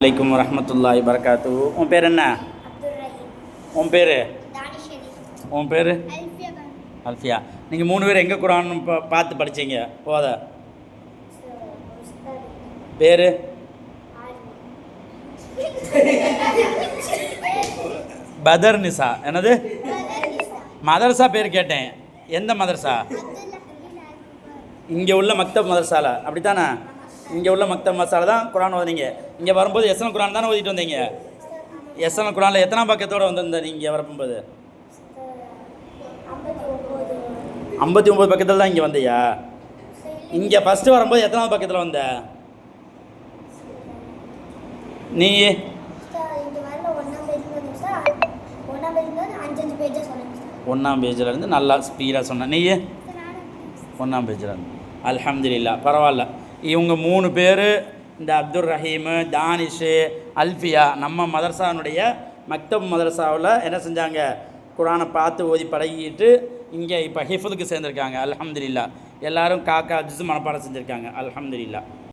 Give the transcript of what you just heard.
வலைக்கம் வரமத்துல்லாஹி வரகாத்து உன் பேர் என்ன? உன் பேர்? உன் பேர்? அல்ஃபியா நீங்கள் மூணு பேர் எங்கே குரான் பா பார்த்து படிச்சீங்க? போத. பேர்? பதர் நிசா. என்னது? மதரசா பேர் கேட்டேன். எந்த மதரசா? இங்கே உள்ள மக்தப் மதரசால. அப்படித்தானே? இங்கே உள்ள மக்த மசாலா தான் குரான் ஓதுனீங்க. இங்கே வரும்போது எஸ்என் குரான் தானே ஓதிட்டு வந்தீங்க? எஸ்என் குரானில் எத்தனாம் பக்கத்தோடு வந்திருந்த நீங்கள் வரும்போது ஐம்பத்தி ஒம்பது பக்கத்தில் தான் இங்கே வந்தியா? இங்கே ஃபஸ்ட்டு வரும்போது எத்தனாவது பக்கத்தில் வந்த? நீ? சொன்னேன் ஒன்றாம் பேஜில் இருந்து நல்லா ஸ்பீடாக சொன்ன. நீ? ஒன்றாம் பேஜில் இருந்து. அல்ஹம்துலில்லா பரவாயில்ல. இவங்க மூணு பேர் இந்த அப்துல் ரஹீமு தானிஷு அல்ஃபியா நம்ம மதரசானுடைய மக்தப் மதரசாவில் என்ன செஞ்சாங்க? குரானை பார்த்து ஓதி பழகிட்டு இங்கே இப்போ ஹிஃபுதுக்கு சேர்ந்துருக்காங்க அல்ஹம்துலில்லா. எல்லோரும் காக்கா ஜிஸ் மனப்பாடம் செஞ்சுருக்காங்க அல்ஹம்துலில்லா.